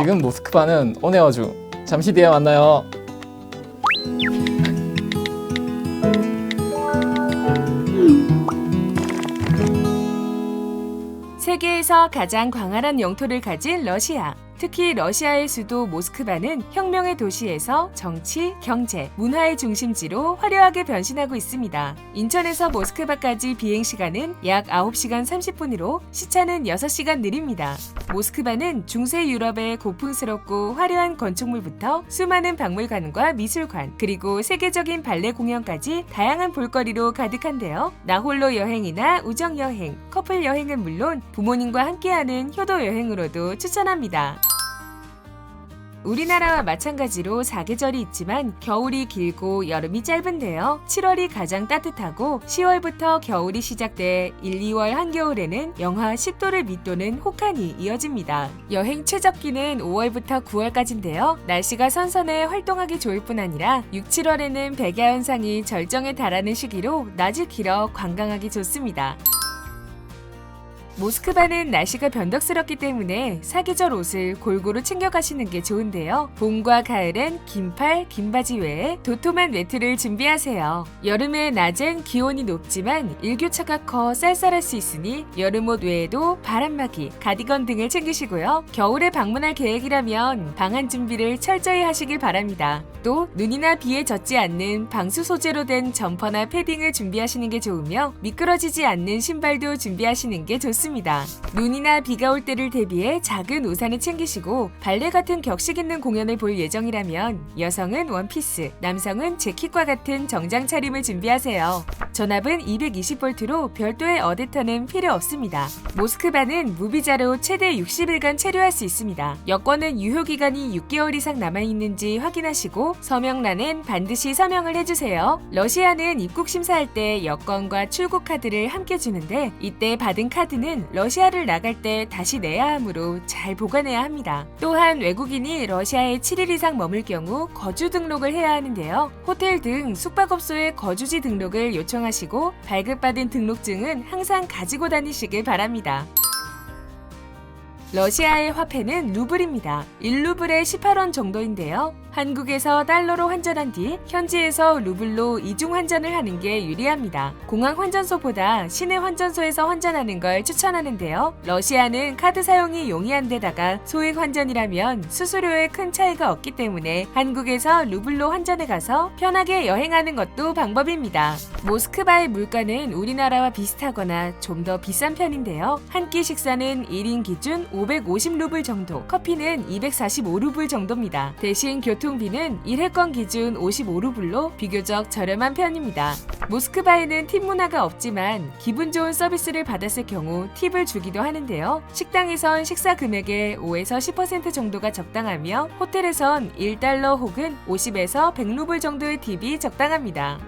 지금 모스크바는 중. 잠시 뒤에 만나요. 세계에서 가장 광활한 영토를 가진 러시아. 특히 러시아의 수도 모스크바는 혁명의 도시에서 정치, 경제, 문화의 중심지로 화려하게 변신하고 있습니다. 인천에서 모스크바까지 비행 시간은 약 9시간 30분으로 시차는 6시간 느립니다. 모스크바는 중세 유럽의 고풍스럽고 화려한 건축물부터 수많은 박물관과 미술관, 그리고 세계적인 발레 공연까지 다양한 볼거리로 가득한데요. 나홀로 여행이나 우정 여행, 커플 여행은 물론 부모님과 함께하는 효도 여행으로도 추천합니다. 우리나라와 마찬가지로 사계절이 있지만 겨울이 길고 여름이 짧은데요. 7월이 가장 따뜻하고 10월부터 겨울이 시작돼 1, 2월 한겨울에는 영하 10도를 밑도는 혹한이 이어집니다. 여행 최적기는 5월부터 9월까지인데요. 날씨가 선선해 활동하기 좋을 뿐 아니라 6, 7월에는 백야 현상이 절정에 달하는 시기로 낮이 길어 관광하기 좋습니다. 모스크바는 날씨가 변덕스럽기 때문에 사계절 옷을 골고루 챙겨가시는 게 좋은데요. 봄과 가을엔 긴팔, 긴 바지 외에 도톰한 외투를 준비하세요. 여름에 낮엔 기온이 높지만 일교차가 커 쌀쌀할 수 있으니 여름옷 외에도 바람막이, 가디건 등을 챙기시고요. 겨울에 방문할 계획이라면 방한 준비를 철저히 하시길 바랍니다. 또 눈이나 비에 젖지 않는 방수 소재로 된 점퍼나 패딩을 준비하시는 게 좋으며 미끄러지지 않는 신발도 준비하시는 게 좋습니다. 눈이나 비가 올 때를 대비해 작은 우산을 챙기시고 발레 같은 격식 있는 공연을 볼 예정이라면 여성은 원피스, 남성은 재킷과 같은 정장 차림을 준비하세요. 전압은 220V로 별도의 어댑터는 필요 없습니다. 모스크바는 무비자로 최대 60일간 체류할 수 있습니다. 여권은 유효 기간이 6개월 이상 남아 있는지 확인하시고 서명란엔 반드시 서명을 해주세요. 러시아는 입국 심사할 때 여권과 출국 카드를 함께 주는데 이때 받은 카드는 러시아를 나갈 때 다시 내야 하므로 잘 보관해야 합니다. 또한 외국인이 러시아에 7일 이상 머물 경우 거주 등록을 해야 하는데요. 호텔 등 숙박업소의 거주지 등록을 요청하시고 발급받은 등록증은 항상 가지고 다니시길 바랍니다. 러시아의 화폐는 루블입니다. 1루블에 18원 정도인데요. 한국에서 달러로 환전한 뒤 현지에서 루블로 이중 환전을 하는 게 유리합니다. 공항 환전소보다 시내 환전소에서 환전하는 걸 추천하는데요. 러시아는 카드 사용이 용이한 데다가 소액 환전이라면 수수료에 큰 차이가 없기 때문에 한국에서 루블로 환전해 가서 편하게 여행하는 것도 방법입니다. 모스크바의 물가는 우리나라와 비슷하거나 좀 더 비싼 편인데요. 한 끼 식사는 1인 기준 550루블 정도, 커피는 245루블 정도입니다. 대신 교통 비는 1회권 기준 55루블로 비교적 저렴한 편입니다. 모스크바에는 팁 문화가 없지만 기분 좋은 서비스를 받았을 경우 팁을 주기도 하는데요. 식당에선 식사 금액의 5에서 10% 정도가 적당하며 호텔에선 1달러 혹은 50에서 100루블 정도의 팁이 적당합니다.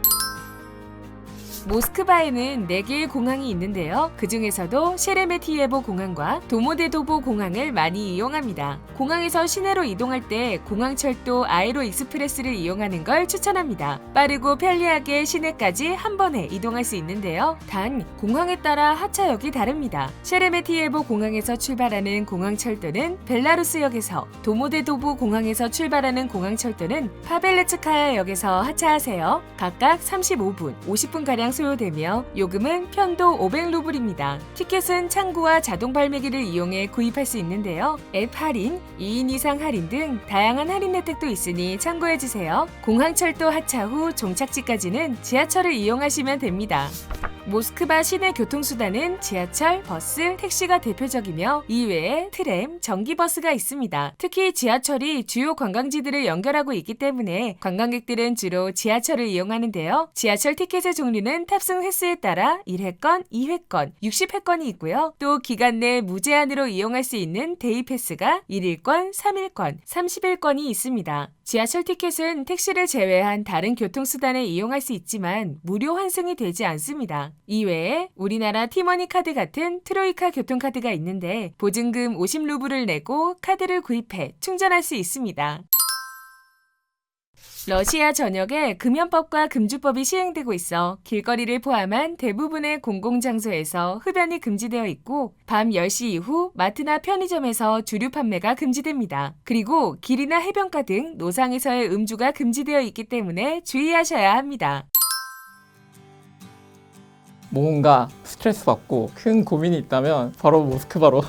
모스크바에는 4개의 공항이 있는데요. 그 중에서도 셰레메티예보 공항과 도모데도보 공항을 많이 이용합니다. 공항에서 시내로 이동할 때 공항철도 아에로 익스프레스를 이용하는 걸 추천합니다. 빠르고 편리하게 시내까지 한 번에 이동할 수 있는데요. 단 공항에 따라 하차역이 다릅니다. 셰레메티예보 공항에서 출발하는 공항철도는 벨라루스역에서 도모데도보 공항에서 출발하는 공항철도는 파벨레츠카야 역에서 하차하세요. 각각 35분, 50분 가량 소요되며 요금은 편도 500루블입니다. 티켓은 창구와 자동 발매기를 이용해 구입할 수 있는데요. 앱 할인, 2인 이상 할인 등 다양한 할인 혜택도 있으니 참고해 주세요. 공항철도 하차 후 종착지까지는 지하철을 이용하시면 됩니다. 모스크바 시내 교통수단은 지하철, 버스, 택시가 대표적이며 이외에 트램, 전기버스가 있습니다. 특히 지하철이 주요 관광지들을 연결하고 있기 때문에 관광객들은 주로 지하철을 이용하는데요. 지하철 티켓의 종류는 탑승 횟수에 따라 1회권, 2회권, 60회권이 있고요. 또 기간 내 무제한으로 이용할 수 있는 데이 패스가 1일권, 3일권, 30일권이 있습니다. 지하철 티켓은 택시를 제외한 다른 교통수단에 이용할 수 있지만 무료 환승이 되지 않습니다. 이외에 우리나라 티머니 카드 같은 트로이카 교통카드가 있는데 보증금 50루블을 내고 카드를 구입해 충전할 수 있습니다. 러시아 전역에 금연법과 금주법이 시행되고 있어 길거리를 포함한 대부분의 공공장소에서 흡연이 금지되어 있고 밤 10시 이후 마트나 편의점에서 주류 판매가 금지됩니다. 그리고 길이나 해변가 등 노상에서의 음주가 금지되어 있기 때문에 주의하셔야 합니다. 뭔가 스트레스 받고 큰 고민이 있다면 바로 모스크바로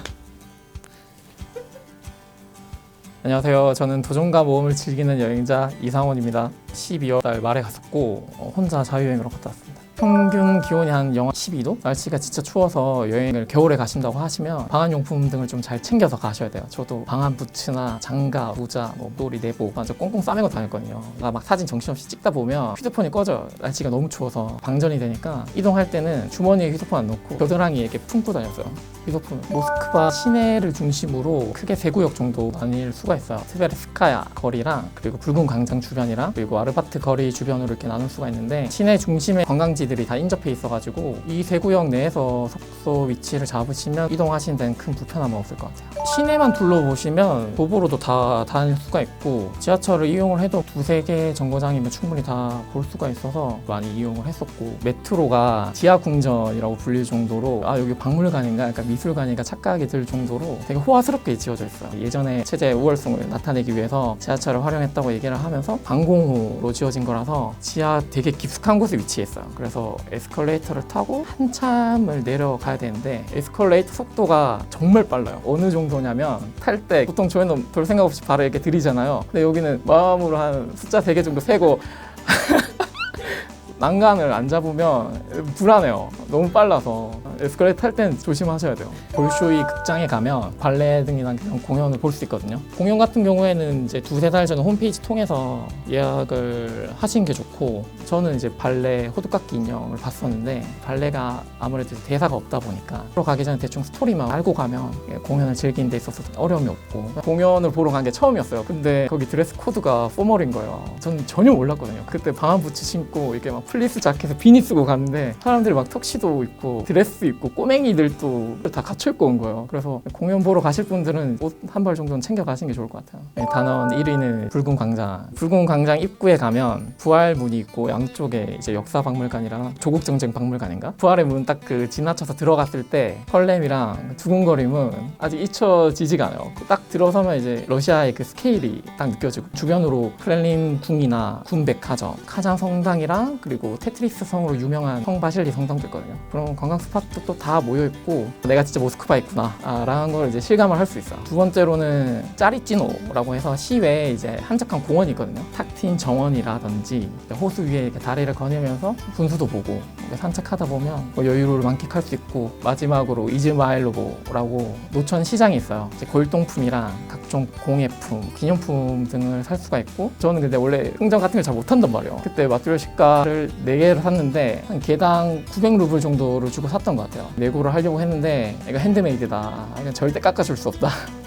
안녕하세요. 저는 도전과 모험을 즐기는 여행자 이상원입니다. 12월 달 말에 갔었고 어, 혼자 자유여행으로 갔다 왔습니다. 평균 기온이 한 영하 12도? 날씨가 진짜 추워서 여행을 겨울에 가신다고 하시면 방한용품 등을 좀 잘 챙겨서 가셔야 돼요. 저도 방한 부츠나 장갑, 모자, 뭐 놀이, 내복 완전 꽁꽁 싸매고 다녔거든요. 나막 사진 정신없이 찍다 보면 휴대폰이 꺼져요. 날씨가 너무 추워서 방전이 되니까 이동할 때는 주머니에 휴대폰 안 넣고 겨드랑이에 이렇게 품고 다녔어요. 휴대폰. 모스크바 시내를 중심으로 크게 세 구역 정도 나뉠 수가 있어요. 스베르스카야 거리랑 그리고 붉은 광장 주변이랑 그리고 아르바트 거리 주변으로 이렇게 나눌 수가 있는데 시내 중심에 관광지들이 다 인접해 있어가지고 이 세 구역 내에서 숙소 위치를 잡으시면 이동하시는 데는 큰 불편함은 없을 것 같아요. 시내만 둘러보시면 도보로도 다 다닐 수가 있고 지하철을 이용을 해도 두세 개 정거장이면 충분히 다 볼 수가 있어서 많이 이용을 했었고 메트로가 지하 궁전이라고 불릴 정도로 아 여기 박물관인가 약간 미술관인가 착각이 들 정도로 되게 호화스럽게 지어져 있어요. 예전에 체제의 우월성을 나타내기 위해서 지하철을 활용했다고 얘기를 하면서 방공호로 지어진 거라서 지하 되게 깊숙한 곳에 위치해 있어요. 그래서 에스컬레이터를 타고 한참을 내려가야 되는데 에스컬레이터 속도가 정말 빨라요. 어느 정도냐면 탈 때 보통 저희는 별 생각 없이 바로 이렇게 들이잖아요. 근데 여기는 마음으로 한 숫자 3개 정도 세고 난간을 안 잡으면 불안해요. 너무 빨라서 에스컬레이터 탈 때는 조심하셔야 돼요. 볼쇼이 극장에 가면 발레 등이나 그런 공연을 볼 수 있거든요. 공연 같은 경우에는 이제 두세 달 전에 홈페이지 통해서 예약을 하시는 게 좋고 저는 이제 발레 호두깎이 인형을 봤었는데 발레가 아무래도 대사가 없다 보니까 보러 가기 전에 대충 스토리만 알고 가면 공연을 즐기는 데 있어서 어려움이 없고 공연을 보러 간 게 처음이었어요. 근데 거기 드레스 코드가 포멀인 거예요. 저는 전혀 몰랐거든요. 그때 방한 부츠 신고 이렇게 막 플리스 자켓에 비니 쓰고 갔는데 사람들이 막 턱시도 입고 드레스 입고 꼬맹이들도 다 갖춰 입고 온 거예요. 그래서 공연 보러 가실 분들은 옷 한 벌 정도는 챙겨 가시는 게 좋을 것 같아요. 네, 단원 1위는 붉은 광장. 붉은 광장 입구에 가면 부활 문이 있고 양쪽에 이제 역사 박물관이랑 조국 정쟁 박물관인가? 부활의 문 딱 그 지나쳐서 들어갔을 때 헐렘이랑 두근거림은 아직 잊혀지지가 않아요. 딱 들어서면 이제 러시아의 그 스케일이 딱 느껴지고 주변으로 크렘린 궁이나 군 백화점, 카잔 성당이랑 그리고 테트리스 성으로 유명한 성 바실리 성당도 있거든요. 그런 관광 스팟도 또 다 모여 있고 내가 진짜 모스크바에 있구나라는 걸 이제 실감을 할 수 있어요. 두 번째로는 짜리찌노라고 해서 시외에 이제 한적한 공원이 있거든요. 탁 트인 정원이라든지 호수 위에 다리를 거니면서 분수도 보고 산책하다 보면 뭐 여유를 만끽할 수 있고 마지막으로 이즈마일로보라고 노천 시장이 있어요. 골동품이랑 각 종 공예품, 기념품 등을 살 수가 있고 저는 근데 원래 흥정 같은 걸 잘 못한단 말이에요. 그때 마트리오시카를 4개를 샀는데 한 개당 900루블 정도를 주고 샀던 것 같아요. 내고를 하려고 했는데 이거 핸드메이드다. 이건 절대 깎아줄 수 없다.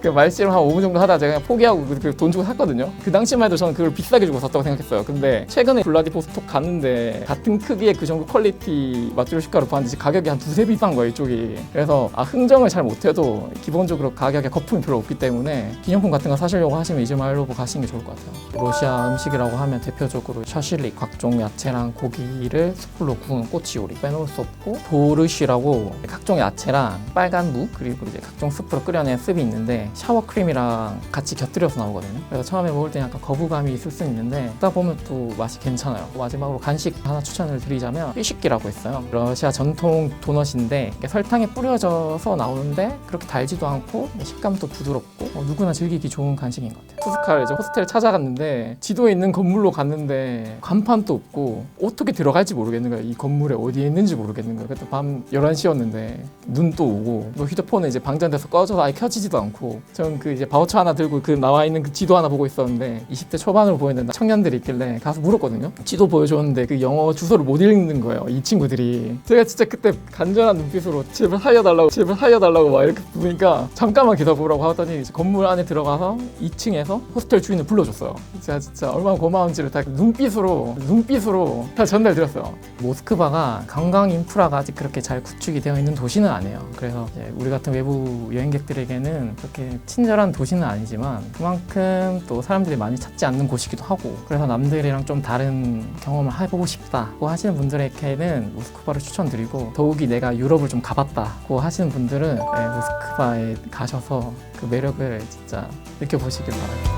그 말씨름 한 5분 정도 하다 제가 그냥 포기하고 그 돈 주고 샀거든요. 그 당시만 해도 저는 그걸 비싸게 주고 샀다고 생각했어요. 근데 최근에 블라디보스톡 갔는데 같은 크기의 그 정도 퀄리티 마트리오시카로 봤는데 가격이 한 두세 배 비싼 거예요, 이쪽이. 그래서 아, 흥정을 잘 못해도 기본적으로 가격에 거품이 별로 없기 때문에 기념품 같은 거 사시려고 하시면 이즈마일로보 가시는 게 좋을 것 같아요. 러시아 음식이라고 하면 대표적으로 샤실릭, 각종 야채랑 고기를 숯불로 구운 꼬치 요리 빼놓을 수 없고 보르시라고 각종 야채랑 빨간 무 그리고 이제 각종 스프로 끓여낸 스프 있는 데 샤워 크림이랑 같이 곁들여서 나오거든요. 그래서 처음에 먹을 때 약간 거부감이 있을 수 있는데 먹다 보면 또 맛이 괜찮아요. 마지막으로 간식 하나 추천을 드리자면 휘식기라고 있어요. 러시아 전통 도넛인데 설탕에 뿌려져서 나오는데 그렇게 달지도 않고 식감도 부드럽고 어, 누구나 즐기기 좋은 간식인 것 같아요. 투스칼 이제 호스텔 찾아갔는데 지도에 있는 건물로 갔는데 간판도 없고 어떻게 들어갈지 모르겠는 거예요. 이 건물에 어디에 있는지 모르겠는 거예요. 그때 밤 11시였는데 눈 또 오고 뭐 휴대폰은 이제 방전돼서 꺼져서 아예 켜지지도 않고 저는 그 이제 바우처 하나 들고 그 나와 있는 그 지도 하나 보고 있었는데 20대 초반으로 보이는 청년들이 있길래 가서 물었거든요. 지도 보여줬는데 그 영어 주소를 못 읽는 거예요. 이 친구들이. 제가 진짜 그때 간절한 눈빛으로 제발 살려달라고 제발 살려달라고 막 이렇게 부르니까 잠깐만 기다려보라고 하더니 건물 안에 들어가서 2층에서 호스텔 주인을 불러줬어요. 제가 진짜 얼마나 고마운지를 다 눈빛으로 눈빛으로 다 전달드렸어요. 모스크바가 관광 인프라가 아직 그렇게 잘 구축이 되어 있는 도시는 아니에요. 그래서 우리 같은 외부 여행객들에게는 그렇게 친절한 도시는 아니지만 그만큼 또 사람들이 많이 찾지 않는 곳이기도 하고 그래서 남들이랑 좀 다른 경험을 해보고 싶다고 하시는 분들에게는 모스크바를 추천드리고 더욱이 내가 유럽을 좀 가봤다고 하시는 분들은 네, 모스크바에 가셔서 그 매력을 진짜 느껴보시길 바랍니다.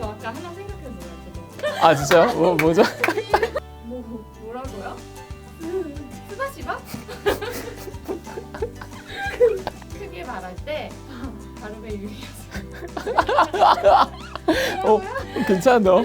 저 아까 하나. 아 진짜요? 뭐, 뭐죠? 할 때 발음에 유의해서. 어, 괜찮은데요?